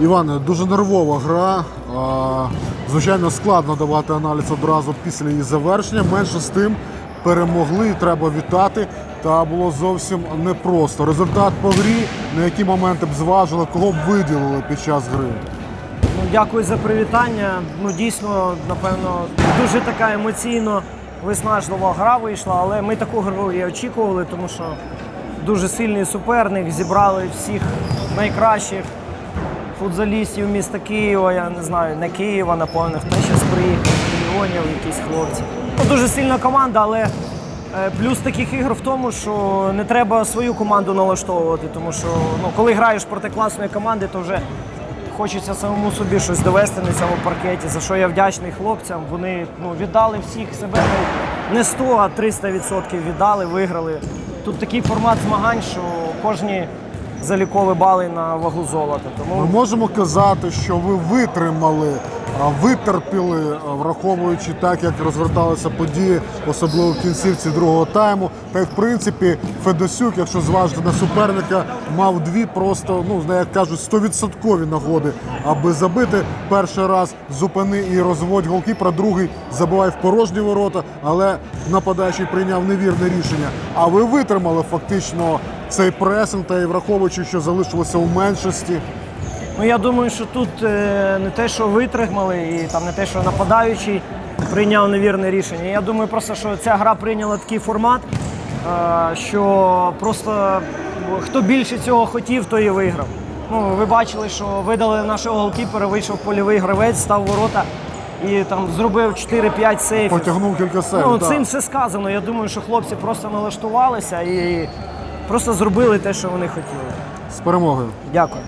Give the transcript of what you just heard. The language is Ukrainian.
Іване, дуже нервова гра. Звичайно, складно давати аналіз одразу після її завершення. Менше з тим перемогли, треба вітати. Та було зовсім непросто. Результат по грі, на які моменти б зважили, кого б виділили під час гри. Ну, дякую за привітання. Ну, дійсно, напевно, дуже така емоційно виснажлива гра вийшла, але ми таку гру і очікували, тому що дуже сильний суперник. Зібрали всіх найкращих футзалістів міста Києва. Я не знаю, не Києва, напевно, хто ще приїхав, мільйонів якісь хлопці. Ну, дуже сильна команда, але е, плюс таких ігор в тому, що не треба свою команду налаштовувати, тому що ну, коли граєш проти класної команди, то вже Хочеться самому собі щось довести на цьому паркеті, за що я вдячний хлопцям. Вони ну, віддали всіх себе не 100, а 300% віддали, виграли. Тут такий формат змагань, що кожні залікові бали на вагу золота. Тому Ми можемо казати, що ви витримали, витерпіли, враховуючи так, як розгорталися події, особливо в кінцівці другого тайму. Та й в принципі Федосюк, якщо зважити на суперника, мав дві просто, ну як кажуть, стовідсоткові нагоди, аби забити. Перший раз зупини і розводь голкіпера, другий забиває в порожні ворота, але нападаючий прийняв невірне рішення. А ви витримали фактично цей пресинг, та й враховуючи, що залишилося у меншості. ну, я думаю, що тут е, не те, що витримали, і там не те, що нападаючий прийняв невірне рішення. Я думаю, просто що ця гра прийняла такий формат, е, що просто хто більше цього хотів, той і виграв. Ну, ви бачили, що видали нашого голкіпера, вийшов польовий гравець, став ворота і там зробив 4-5 сейфів. Потягнув кілька сейв. Ну, так. цим все сказано. Я думаю, що хлопці просто налаштувалися і просто зробили те, що вони хотіли. З перемогою. Дякую.